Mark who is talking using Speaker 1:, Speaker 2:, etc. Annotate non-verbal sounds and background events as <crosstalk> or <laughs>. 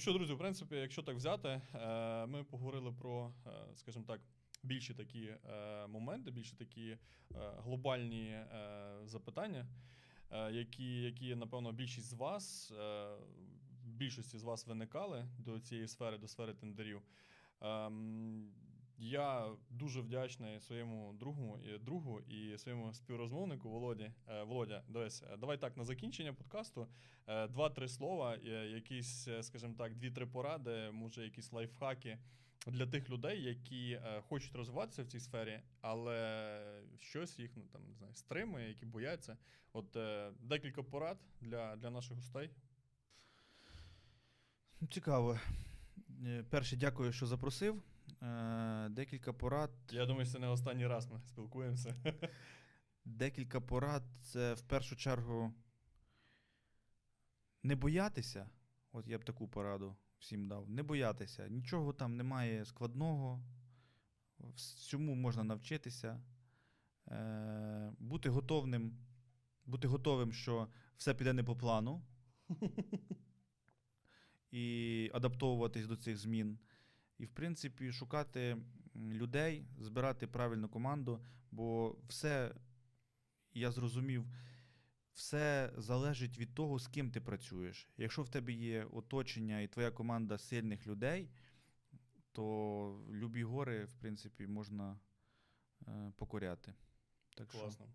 Speaker 1: що, друзі, в принципі, якщо так взяти, е, ми поговорили про, е, скажімо так, більші такі е, моменти, більші такі глобальні запитання, які, які, напевно, більшість з вас, більшості з вас виникали до цієї сфери, до сфери тендерів. Ем, Я дуже вдячний своєму другу, другу і своєму співрозмовнику Володі. Е, Володя, дивись, е, давай так на закінчення подкасту. е, Два-три слова, е, якісь, е, скажімо так, дві-три поради, може, якісь лайфхаки для тих людей, які е, хочуть розвиватися в цій сфері, але щось їх ну, там, не знаю, стримує, які бояться. От е, декілька порад для, для наших гостей.
Speaker 2: Цікаво. Е, Перше, дякую, що запросив. Е, Декілька порад.
Speaker 1: Я думаю, це не останній раз ми спілкуємося.
Speaker 2: Декілька порад це в першу чергу не боятися. От я б таку пораду всім дав. Не боятися. Нічого там немає складного. Всьому можна навчитися. Е, Бути готовним, бути готовим, що все піде не по плану. <laughs> І адаптовуватись до цих змін. І, в принципі, шукати людей, збирати правильну команду, бо все, я зрозумів, все залежить від того, з ким ти працюєш. Якщо в тебе є оточення і твоя команда сильних людей, то любі гори, в принципі, можна е, покоряти. Так що
Speaker 1: Класно.